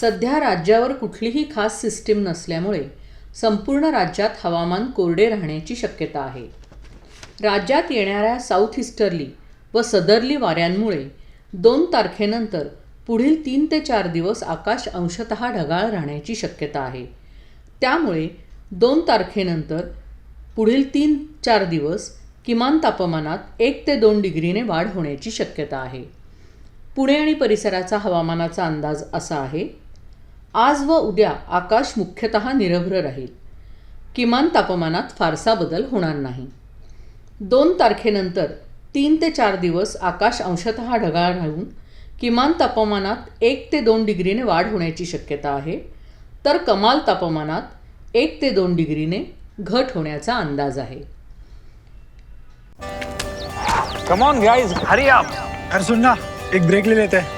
सध्या राज्यावर कुठलीही खास सिस्टीम नसल्यामुळे संपूर्ण राज्यात हवामान कोरडे राहण्याची शक्यता आहे. राज्यात येणाऱ्या साऊथ इस्टर्ली व सदरली वाऱ्यांमुळे दोन तारखेनंतर पुढील तीन ते चार दिवस आकाश अंशतः ढगाळ राहण्याची शक्यता आहे. त्यामुळे दोन तारखेनंतर पुढील तीन चार दिवस किमान तापमानात एक ते दोन डिग्रीने वाढ होण्याची शक्यता आहे. पुणे आणि परिसराचा हवामानाचा अंदाज असा आहे आज व उद्या आकाश मुख्यतः निरभ्र राहील. किमान तापमानात फारसा बदल होणार नाही. दोन तारखेनंतर तीन ते चार दिवस आकाश अंशतः ढगाळ राहून किमान तापमानात एक ते दोन डिग्रीने वाढ होण्याची शक्यता आहे. तर कमाल तापमानात एक ते दोन डिग्रीने घट होण्याचा अंदाज आहे. Come on guys hurry up अरे सुन ना एक ब्रेक ले लेते. हैं